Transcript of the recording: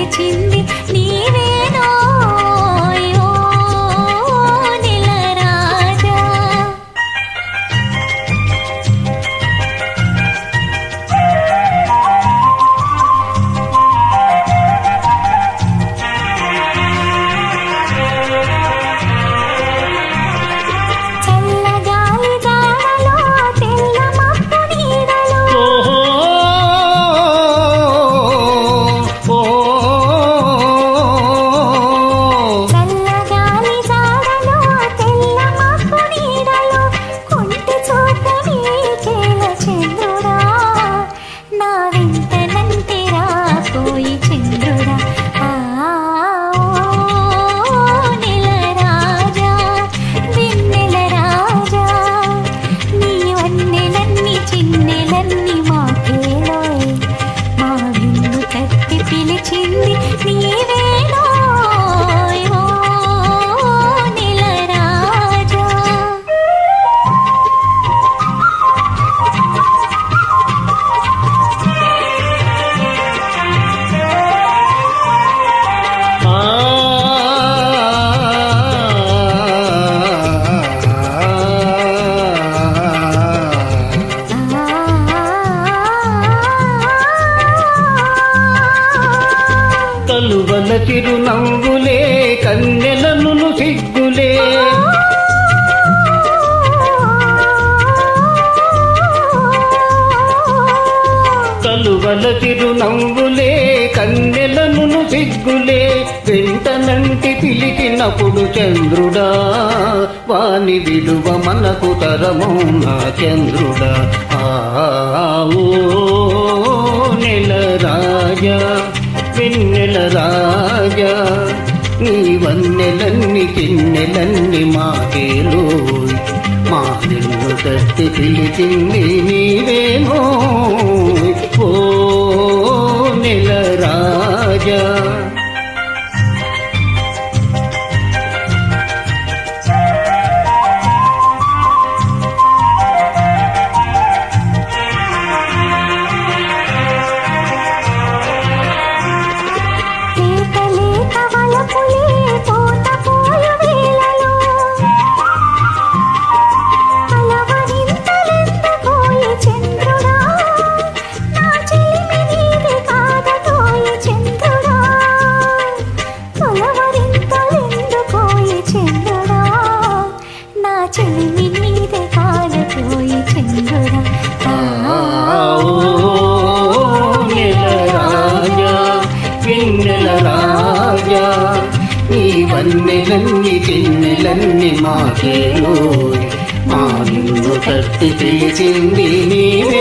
తట్టి కలువల తిరునవ్వులే కన్నెలను సిగ్గులే కలువల తిరునవ్వులే కన్నెలను సిగ్గులే వెంటనంటి పిలికినప్పుడు చంద్రుడా వాని విలువ మనకు తరమౌనా చంద్రుడా ఆ ఓ నెల రాజా వెన్నెల రాజా నీ వన్నెలన్ని కిన్నెలన్ని మాకేలో మా నిన్ను తట్టి పిలిచింది నీవేమో కాదటోయి చంద్రుడా వన్నెలన్ని చిన్నెలన్ని మా నిన్ను పిలిచింది నీవే.